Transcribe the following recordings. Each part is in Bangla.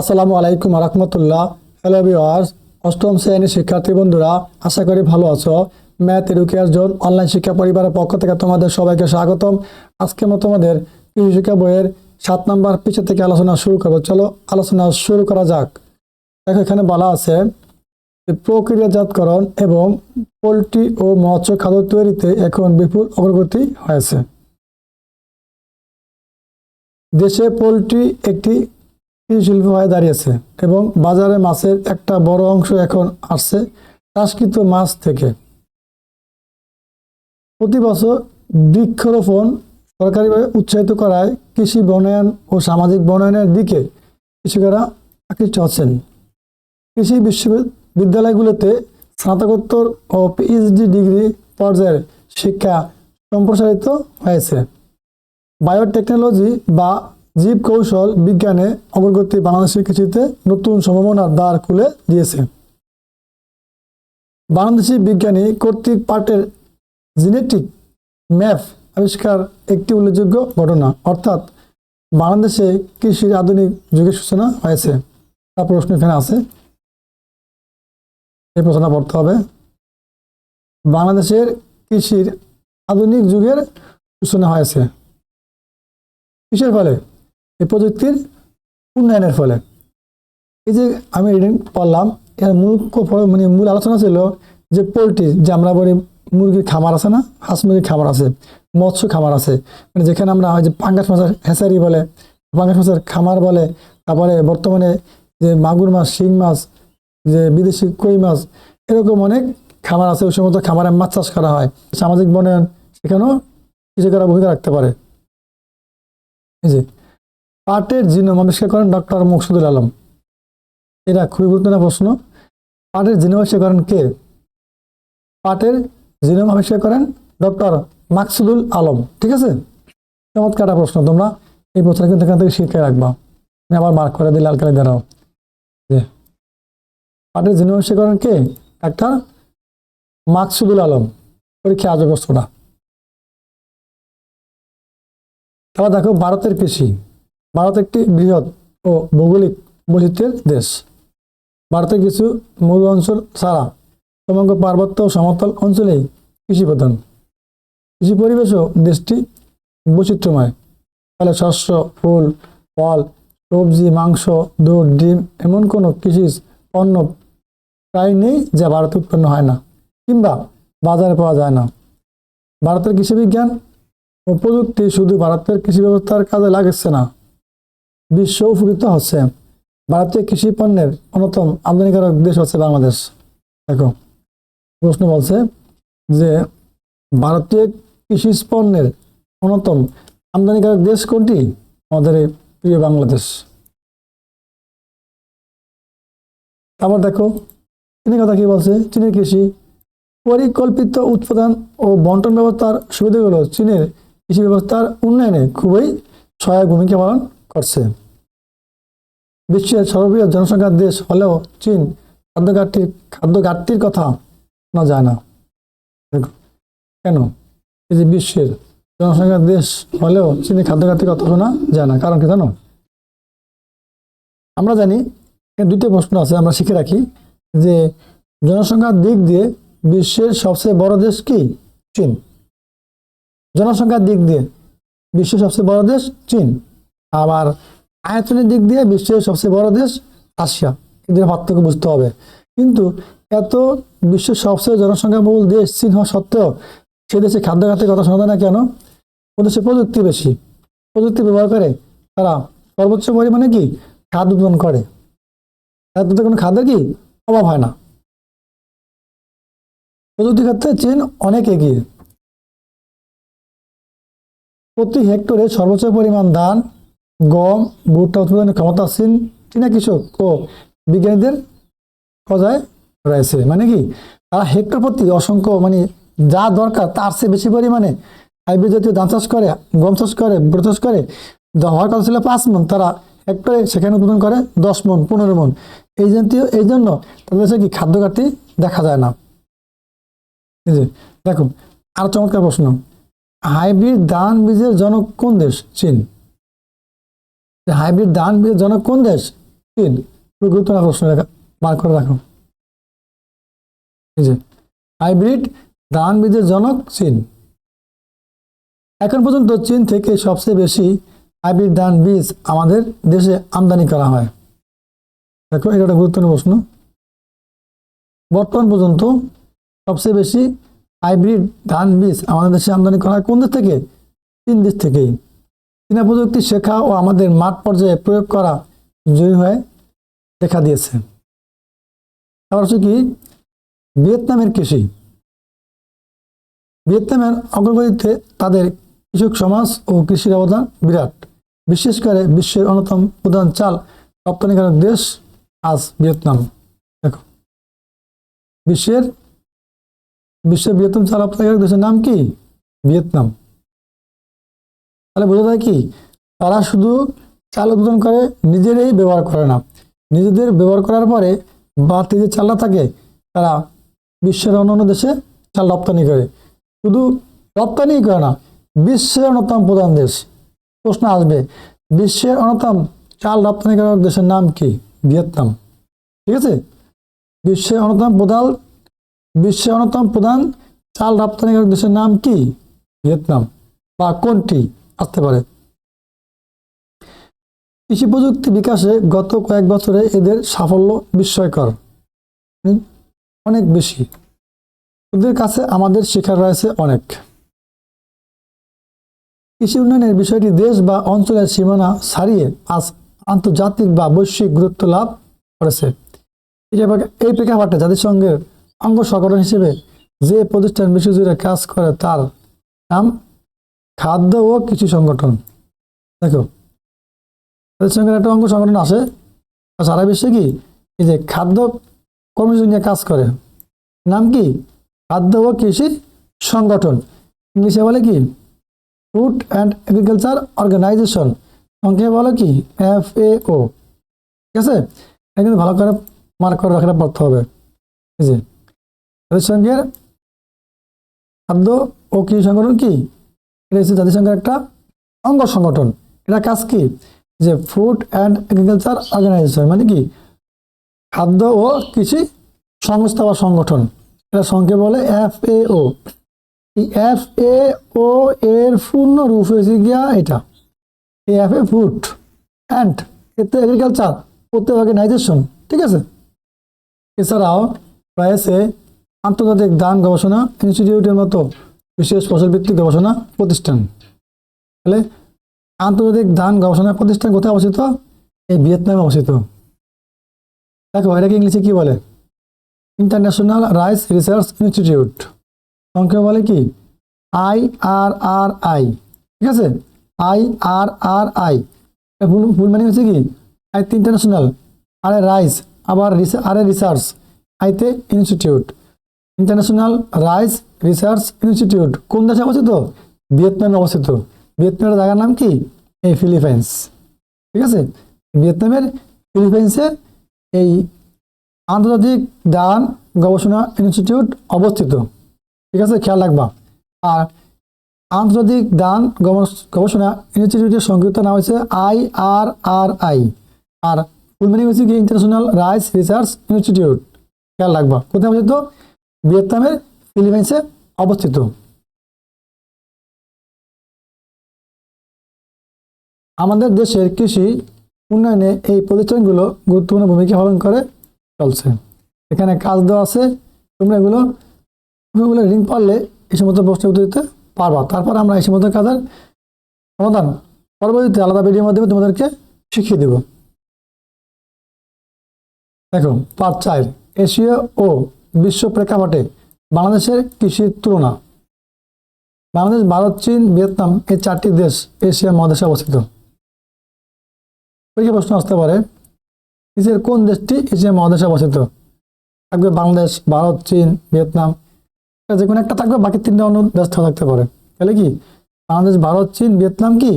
আসসালামু আলাইকুম রহমতুল্লাহ। হ্যালো ভিওয়ার্স অষ্টম শ্রেণির শিক্ষার্থী বন্ধুরা, আশা করি ভালো আছো। ম্যাথ এডুকেয়ার জোন অনলাইন শিক্ষা পরিবারের পক্ষ থেকে তোমাদের সবাইকে স্বাগতম। আজকে আমরা তোমাদের কৃষি শিক্ষা বইয়ের সাত নম্বর পিছে থেকে আলোচনা শুরু করব। চলো আলোচনা শুরু করা যাক। দেখো এখানে বলা আছে প্রক্রিয়াজাতকরণ এবং পোলট্রি ও মৎস্য খাদ্য তৈরিতে এখন বিপুল অগ্রগতি হয়েছে। দেশে পোলট্রি একটি কৃষি শিল্প হয়ে দাঁড়িয়েছে। এবং বাজারে মাছের একটা বড় অংশ এখন আসছে চাষকৃত মাছ থেকে। প্রতি বছর বৃক্ষরোপণ সরকারিভাবে উৎসাহিত করায় কৃষি বনায়ন ও সামাজিক বনায়নের দিকে কৃষকেরা আকৃষ্ট হচ্ছেন। কৃষি বিশ্ববিদ্যালয়গুলোতে স্নাতকোত্তর ও পিএইচডি ডিগ্রি পর্যায়ের শিক্ষা সম্প্রসারিত হয়েছে। বায়োটেকনোলজি বা জীব কৌশল বিজ্ঞানে অগ্রগতি বাংলাদেশের কৃষিতে নতুন সম্ভাবনার দ্বার খুলে দিয়েছে। বাংলাদেশি বিজ্ঞানী কর্তৃক পাটের জিনেটিক ম্যাপ আবিষ্কার একটি উল্লেখযোগ্য ঘটনা, অর্থাৎ বাংলাদেশে কৃষির আধুনিক যুগের সূচনা হয়েছে। তার প্রশ্ন এখানে আছে। এই প্রশ্নটা পড়তে হবে। বাংলাদেশের কৃষির আধুনিক যুগের সূচনা হয়েছে। কিসের ফলে? এই প্রযুক্তির উন্নয়নের ফলে। এই যে আমি রিডিং পড়লাম, এর মূল মানে মূল আলোচনা ছিল যে পোলট্রি, যে আমরা বলি মুরগির খামার আছে না, হাঁস মুরগির খামার আছে, মৎস্য খামার আছে। মানে যেখানে আমরা যে পাঙ্গাস মাছের হেসারি বলে, পাঙ্গাস মাছের খামার বলে, তারপরে বর্তমানে যে মাগুর মাছ, শিং মাছ, যে বিদেশি কই মাছ, এরকম অনেক খামার আছে, ওই সমস্ত খামারে মাছ চাষ করা হয়। সামাজিক বনায়ন সেখানেও কৃষকেরা ভূমিকা রাখতে পারে। এই যে পাটের জিনোম, আবিষ্কার করেন ডক্টর মকসুদুল আলম। এটা খুবই গুরুত্বপূর্ণ প্রশ্ন। পাটের জিনোম আবিষ্কার করেন কে? পাটের জিনোম আবিষ্কার করেন ডক্টর মাকসুদুল আলম। ঠিক আছে? চমৎকার একটা প্রশ্ন। তোমরা এই প্রশ্নটা কিন্তু এখান থেকে শিখে রাখবা। আমি আবার মার্ক করে দিই লাল কালি দাঁড়াও। যে পাটের জিনোম আবিষ্কার করেন কে? ডাক্তার মাকসুদুল আলম। পরীক্ষা আজও প্রশ্নটা। তারপর দেখো, ভারতের কৃষি। ভারত একটি বৃহৎ ও ভৌগোলিক বৈচিত্র্যের দেশ। ভারতের কিছু মূল অঞ্চল ছাড়া সমগ্র পার্বত্য ও সমতল অঞ্চলেই কৃষি প্রধান। কৃষি পরিবেশও দেশটি বৈচিত্র্যময়। ফলে শস্য, ফুল, ফল, সবজি, মাংস, দুধ, ডিম এমন কোনো কৃষি পণ্য প্রায় নেই যা ভারতে উৎপন্ন হয় না কিংবা বাজারে পাওয়া যায় না। ভারতের কৃষি বিজ্ঞান ও প্রযুক্তি শুধু ভারতের কৃষি ব্যবস্থার কাজে লাগছে না বিশ্ব উপকৃত হচ্ছে। ভারতীয় কৃষি পণ্যের অন্যতম আমদানিকারক দেশ হচ্ছে বাংলাদেশ। দেখো, প্রশ্ন বলছে যে ভারতীয় কৃষি পণ্যের অন্যতম আমদানিকারক দেশ কোনটি? আমাদের প্রিয় বাংলাদেশ। আবার দেখো, চীনের কথা কি বলছে? চীনের কৃষি পরিকল্পিত উৎপাদন ও বন্টন ব্যবস্থার সুবিধাগুলো চীনের কৃষি ব্যবস্থার উন্নয়নে খুবই সহায়ক ভূমিকা পালন বিশ্বের সর্ববৃহৎ জনসংখ্যার দেশ হলেও চীন খাদ্য ঘাটতির খাদ্য ঘাটতির কথা শোনা যায় না। কেন? এই যে বিশ্বের জনসংখ্যার দেশ হলেও চীনের খাদ্য ঘাটতির কথা শোনা যায় না। কারণ কি জানো? আমরা জানি দুইটা প্রশ্ন আছে, আমরা শিখে রাখি যে জনসংখ্যার দিক দিয়ে বিশ্বের সবচেয়ে বড় দেশ কি? চীন। জনসংখ্যার দিক দিয়ে বিশ্বের সবচেয়ে বড় দেশ চীন। আবার আয়তনের দিক দিয়ে বিশ্বের সবচেয়ে বড় দেশ রাশিয়া। এদের পার্থক্য বুঝতে হবে। কিন্তু এত বিশ্বের সবচেয়ে জনসংখ্যা জনসংখ্যাবহুল দেশ চীন হওয়া সত্ত্বেও সে দেশে খাদ্য খাতের কথা শোনা না কেন? ও দেশে প্রযুক্তি বেশি। প্রযুক্তি ব্যবহার করে তারা সর্বোচ্চ পরিমাণে কি? খাদ্য উৎপাদন করে। তাদের কোনো খাদ্যের কি? অভাব হয় না। প্রযুক্তি ক্ষেত্রে চীন অনেক এগিয়ে। প্রতি হেক্টরে সর্বোচ্চ পরিমাণ ধান গম, ভুট্টা উৎপাদনের ক্ষমতা চীন চীনা কৃষক ও বিজ্ঞানীদের কজায় রয়েছে। মানে কি? তারা হেক্টর প্রতি অসংখ্য মানে যা দরকার তার চেয়ে বেশি পরিমাণে হাইব্রিড জাতীয় ধান চাষ করে, গম চাষ করে, ভুট্টা চাষ করে। হওয়ার কথা ছিল পাঁচ মন তারা হেক্টরে সেখানে উৎপাদন করে দশ মন পনেরো মন এই জাতীয় এই জন্য তাদের কি খাদ্য ঘাটতি দেখা যায় না? এই যে দেখো আর চমৎকার প্রশ্ন। হাইব্রিড ধান বীজের জনক কোন দেশ? চীন। হাইব্রিড ধান বীজের জনক কোন দেশ? চীন। খুবই গুরুত্বপূর্ণ প্রশ্ন বার করে রাখো। হাইব্রিড ধান বীজের জনক চীন। এখন পর্যন্ত চীন থেকে সবচেয়ে বেশি হাইব্রিড ধান বীজ আমাদের দেশে আমদানি করা হয়। দেখো, এটা একটা গুরুত্বপূর্ণ প্রশ্ন। বর্তমান পর্যন্ত সবচেয়ে বেশি হাইব্রিড ধান বীজ আমাদের দেশে আমদানি করা হয় কোন দেশ থেকে? চীন দেশ থেকেই। চীনা প্রযুক্তি শেখা ও আমাদের মাঠ পর্যায়ে প্রয়োগ করা জয়ী হয়ে দেখা দিয়েছে। আবার হচ্ছে কি, ভিয়েতনামের কৃষি। ভিয়েতনামের অগ্রগতিতে তাদের কৃষক সমাজ ও কৃষির অবদান বিরাট। বিশেষ করে বিশ্বের অন্যতম প্রধান চাল রপ্তানিকারক দেশ আজ ভিয়েতনাম। দেখো, বিশ্বের বিশ্বের বৃহত্তম চাল রপ্তানিকারক দেশের নাম কি? ভিয়েতনাম। তাহলে বোঝা যায় কি? তারা শুধু চাল উৎপাদন করে, নিজেরাই ব্যবহার করে না। নিজেদের ব্যবহার করার পরে বাড়তি যে চালটা থাকে, তারা বিশ্বের অন্যান্য দেশে চাল রপ্তানি করে। শুধু রপ্তানি করে না, বিশ্বের অন্যতম প্রধান দেশ। প্রশ্ন আসবে, বিশ্বের অন্যতম চাল রপ্তানিকারক দেশের নাম কি? ভিয়েতনাম। ঠিক আছে? বিশ্বের অন্যতম প্রধান, বিশ্বের অন্যতম প্রধান চাল রপ্তানিকারক দেশের নাম কি? ভিয়েতনাম। বা কোনটি? আসতে পারে। কৃষি প্রযুক্তি বিকাশে গত কয়েক বছরে এদের সাফল্য বিস্ময়কর। অনেক বেশি। ওদের কাছে আমাদের শেখার রয়েছে অনেক। কৃষি উন্নয়নের বিষয়টি দেশ বা অঞ্চলের সীমানা ছাড়িয়ে আজ আন্তর্জাতিক বা বৈশ্বিক গুরুত্ব লাভ করেছে। এই প্রেক্ষাপটে জাতিসংঘের অঙ্গ সংগঠন হিসেবে যে প্রতিষ্ঠান বিশ্বজুড়ে কাজ করে তার নাম খাদ্য ও কৃষি সংগঠন। দেখো জাতিসংঘের একটা অঙ্গ সংগঠন আছে। সারা বিশ্বে কি? এই যে খাদ্য কর্মসূচি নিয়ে কাজ করে। নাম কি? খাদ্য ও কৃষি সংগঠন। ইংলিশে বলে কি? Food and agriculture organisation. সংক্ষেপে বলে কি? এফ এ ও ঠিক আছে? এটা কিন্তু ভালো করে মার্ক করে রাখাটা পড়তে হবে। এই যে জাতিসংঘের খাদ্য ও কৃষি সংগঠন কি? এটা হচ্ছে জাতিসংঘের একটা অঙ্গ সংগঠন। এটা কাজ কি? যে ফুড অ্যান্ড এগ্রিকালচার অর্গানাইজেশন মানে কি? খাদ্য ও কৃষি সংস্থা বা সংগঠন। এটা সংক্ষেপে বলে এফ এ ও এফ এ ও এর পূর্ণ রূপ হয়েছে গিয়া এটা। এফ এ ফুড অ্যান্ড এতে এগ্রিকালচার, প্রত্যেক অর্গানাইজেশন ঠিক আছে? এছাড়াও রয়েছে আন্তর্জাতিক দান গবেষণা ইনস্টিটিউটের মতো বিশেষ ফসলভিত্তিক গবেষণা প্রতিষ্ঠান। তাহলে আন্তর্জাতিক ধান গবেষণা প্রতিষ্ঠান কোথায় অবস্থিত? এই ভিয়েতনামে অবস্থিত। দেখো এটাকে ইংলিশে কি বলে? International rice research institute. সংক্ষেপে বলে কি? I R R I. ঠিক আছে? I R R I. ফুল মানে হচ্ছে কি? আই ইন্টারন্যাশনাল, আর রাইস, আবার আর রিসার্চ আইতে institute. International rice research institute. কোন দেশে অবস্থিত? ভিয়েতনামে অবস্থিত। ভিয়েতনামের জায়গার নাম কি? এই ফিলিপাইন্স। ঠিক আছে? ভিয়েতনামের ফিলিপাইন্সে এই আন্তর্জাতিক দান গবেষণা ইনস্টিটিউট অবস্থিত। ঠিক আছে? খেয়াল রাখবা। আর আন্তর্জাতিক দান গবেষণা ইনস্টিটিউটের সংক্ষিপ্ত নাম হচ্ছে আই আর আর আই। আর ফুল মিনিং হচ্ছে কি? International rice research institute. খেয়াল রাখবা। কোথায় অবস্থিত? ভিয়েতনামের ফিলিপাইন্সে অবস্থিত। আমাদের দেশের কৃষি উন্নয়নে এই প্রতিষ্ঠানগুলো গুরুত্বপূর্ণ ভূমিকা পালন করে চলছে। এখানে কাজ দেওয়া আছে, তোমরা এগুলো এগুলো রিং পারলে এই সমস্ত প্রশ্ন উত্তর দিতে পারবা। তারপর আমরা এই সমস্ত কাজের সমাধান পরবর্তীতে আলাদা ভিডিওর মাধ্যমে তোমাদেরকে শিখিয়ে দেব। দেখো পার্ট চার এশিয়া ও বিশ্ব প্রেক্ষাপটে বাংলাদেশের কৃষির তুলনা। বাংলাদেশ, ভারত, চীন, ভিয়েতনাম এই চারটি দেশ এশিয়া মহাদেশে অবস্থিত। পরীক্ষা প্রশ্ন আসতে পারে নিচের কোন দেশটি এশিয়া মহাদেশে অবস্থিত? থাকবে বাংলাদেশ, ভারত, চীন, ভিয়েতনাম। যে কোনো একটা থাকবে, বাকি তিনটা অন্য দেশ থাকতে পারে। তাহলে কি? বাংলাদেশ, ভারত, চীন, ভিয়েতনাম কি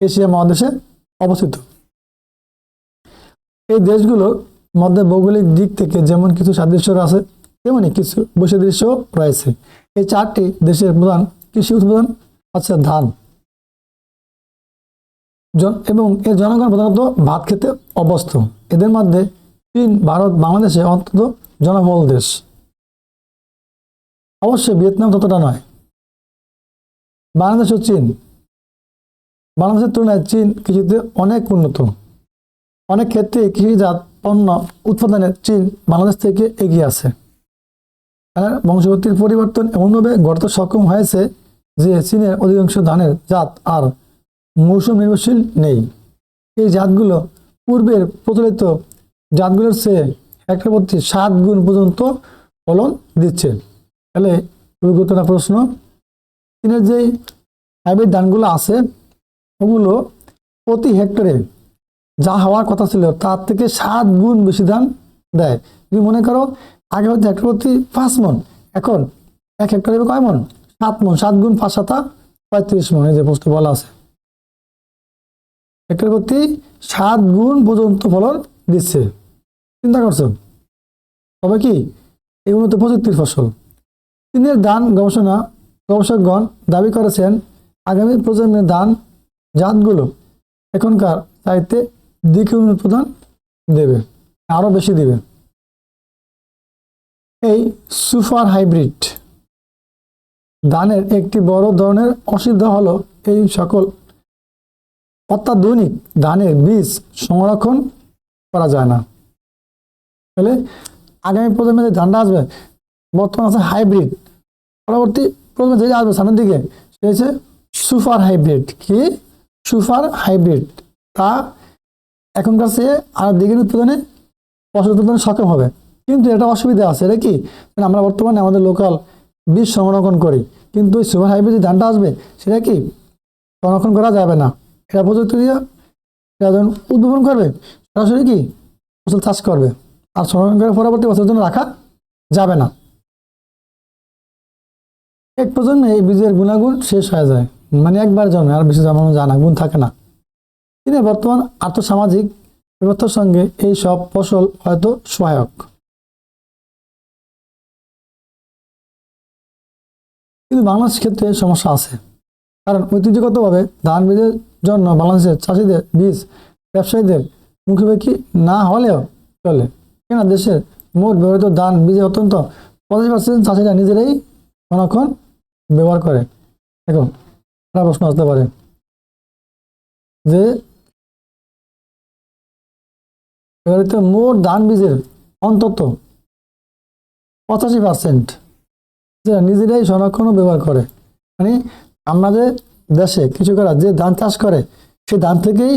এশিয়া মহাদেশে অবস্থিত? এই দেশগুলোর মধ্যে ভৌগোলিক দিক থেকে যেমন কিছু সাদৃশ্য আছে তেমনি কিছু বৈসাদৃশ্য রয়েছে। এই চারটি দেশের প্রধান কৃষি উৎপাদন হচ্ছে ধান। এবং এর জনগণ প্রধানত ভাত খেতে অভ্যস্ত। এদের মধ্যে চীন, ভারত, বাংলাদেশে অন্তত জনবহুল দেশ। অবশ্যই ভিয়েতনাম ততটা নয়। বাংলাদেশ ও চীন। বাংলাদেশের তুলনায় চীন কৃষিতে অনেক উন্নত। অনেক ক্ষেত্রে কৃষিজাত পণ্য উৎপাদনে চীন বাংলাদেশ থেকে এগিয়ে আছে। আর বংশগতির পরিবর্তন এমনভাবে ঘটতে সক্ষম হয়েছে যে চীনের অধিকাংশ ধানের জাত আর মৌসুম নির্ভরশীল নেই। এই জাতগুলো পূর্বের প্রচলিত জাতগুলোর চেয়ে হেক্টর প্রতি সাত গুণ পর্যন্ত ফলন দিচ্ছে। তাহলে গুরুত্বপূর্ণ প্রশ্ন, চীনের যে হাইব্রিড ধানগুলো আছে, ওগুলো প্রতি হেক্টরে যা হওয়ার কথা ছিল তার থেকে সাত গুণ বেশি ধান দেয়। তুমি মনে করো আগে হয়তো হেক্টর প্রতি পাঁচ মন। এখন এক হেক্টরে কয় মন? সাত মন। সাত গুণ পাঁচ সাতা পঁয়ত্রিশ মন। এই যে প্রশ্ন বলা আছে। হেক্টর প্রতি সাত গুণ পর্যন্ত ফলন দিচ্ছে। চিন্তা করছ? তবে কি? এই উন্নত প্রযুক্তির ফসল। চীনের ধান গবেষণা গবেষকগণ দাবি করেছেন, আগামী প্রজন্মের ধান জাতগুলো এখনকার চাইতে দ্বিগুণ উৎপাদন দেবে, আরও বেশি দেবে। এই সুপার হাইব্রিড। ধানের একটি বড় ধরনের অসুবিধা হলো এই সকল। অত্যাধুনিক ধানের বীজ সংরক্ষণ করা যায় না। তাহলে আগামী প্রজন্মে যে ধানটা আসবে, বর্তমান আছে হাইব্রিড। পরবর্তী প্রজন্মে যে আসবে সামনের দিকে, সে হচ্ছে সুপার হাইব্রিড। কি? Super hybrid. তা এখনকার চেয়ে আর দ্বিগুণ উৎপাদনে ফসল উৎপাদনে সক্ষম হবে। কিন্তু এটা অসুবিধা আছে, এটা কি? আমরা বর্তমানে আমাদের লোকাল বীজ সংরক্ষণ করি। কিন্তু সুপার হাইব্রিড যে ধানটা আসবে, সেটা কি? সংরক্ষণ করা যাবে না। এটা প্রযুক্তি দিয়ে এটা যখন উদ্ভাবন করবে, সরাসরি কি? ফসল চাষ করবে। আর সংরক্ষণ করে পরবর্তী বছরের জন্য রাখা যাবে না। এক প্রজন্মে এই বীজের গুণাগুণ শেষ হয়ে যায়। মানে একবার জন্মে, আর বিশেষ জন্মানো জানা গুণ থাকে না। কিন্তু বর্তমান আর্থসামাজিক ব্যবস্থার সঙ্গে এই সব ফসল হয়তো সহায়ক। কিন্তু বাংলাদেশ ক্ষেত্রে সমস্যা আছে। কারণ ঐতিহ্যগতভাবে ধান বীজের জন্য বাংলাদেশের চাষিদের বীজ ব্যবসায়ীদের মুখোমুখি না হলেও চলে। কেন দেশের মোট ব্যবহৃত ধান বীজে অত্যন্ত পঁচাশি পার্সেন্ট চাষিরা নিজেরাই সংরক্ষণ ব্যবহার করে। এখন একটা প্রশ্ন আসতে পারে। যে ব্যবহৃত মোট ধান বীজের অন্তত পঁচাশি পার্সেন্ট যারা নিজেরাই সংরক্ষণ ব্যবহার করে। মানে আমাদের দেশে কৃষকেরা যে ধান চাষ করে সেই ধান থেকেই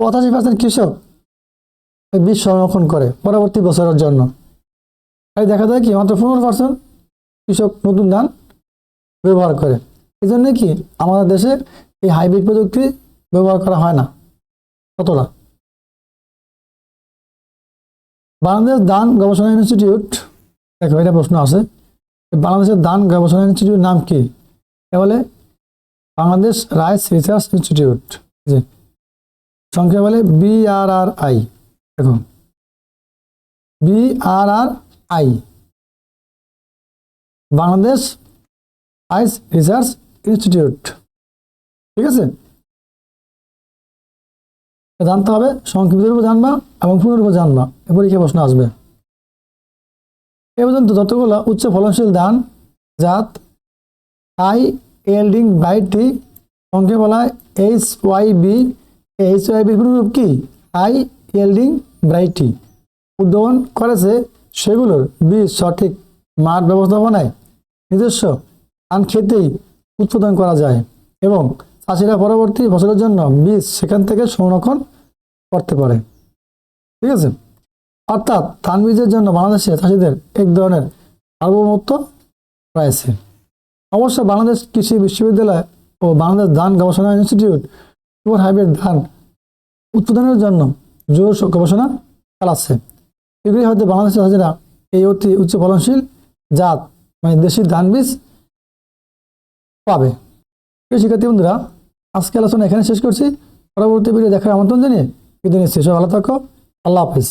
পঁচাশি পার্সেন্ট কৃষক বীজ সংরক্ষণ করে পরবর্তী বছরের জন্য। তাই দেখা যায় কি, মাত্র পনেরো পার্সেন্ট কৃষক নতুন ধান ব্যবহার করে। এই জন্য কি আমাদের দেশে এই হাইব্রিড প্রযুক্তি ব্যবহার করা হয় না কতটা বাংলাদেশ ধান গবেষণা ইনস্টিটিউট, দেখো, এটা প্রশ্ন আছে। বাংলাদেশের ধান গবেষণা ইনস্টিটিউট নাম কি? বলে বাংলাদেশ রাইস রিসার্চ ইনস্টিটিউট। জি। সংখ্যা বলে বিআরআরআই দেখুন। BRRI Bangladesh rice research institute. ঠিক আছে? জানতে হবে সংক্ষিপ্তের উপর জানবা এবং পূর্ণের উপর জানবা। এ পরীক্ষা প্রশ্ন আসবে। এ পর্যন্ত যতগুলো উচ্চ ফলনশীল ধান, জাত, আই, এল্ডিং বাইটটি সংখ্যা বলা H Y B, H Y বির রূপ কি? হাই এল্ডিং ব্রাইটি উদ্ভাবন করেছে সেগুলোর বীজ সঠিক মাঠ ব্যবস্থাপনায় নিজস্ব ধান খেতেই উৎপাদন করা যায় এবং চাষিরা পরবর্তী ফসলের জন্য বীজ সেখান থেকে সংরক্ষণ করতে পারে। ঠিক আছে? অর্থাৎ ধান বীজের জন্য বাংলাদেশে চাষিদের এক ধরনের সার্বভৌমত্ব রয়েছে। অবশ্য বাংলাদেশ কৃষি বিশ্ববিদ্যালয় ও বাংলাদেশ ধান গবেষণা ইনস্টিটিউট সুপার হাইব্রিড ধান উৎপাদনের জন্য জোর গবেষণা চালাচ্ছে। এগুলি হয়তো বাংলাদেশের চাষিরা এই অতি উচ্চ ফলনশীল জাত মানে দেশি ধান বীজ পাবে। প্রিয় শিক্ষার্থী বন্ধুরা আজকে আলোচনা এখানে শেষ করছি। পরবর্তী ভিডিও দেখার আমন্ত্রণ জানিয়ে বিদায় নিচ্ছি। ভালো থাকো। আল্লাহ হাফিজ।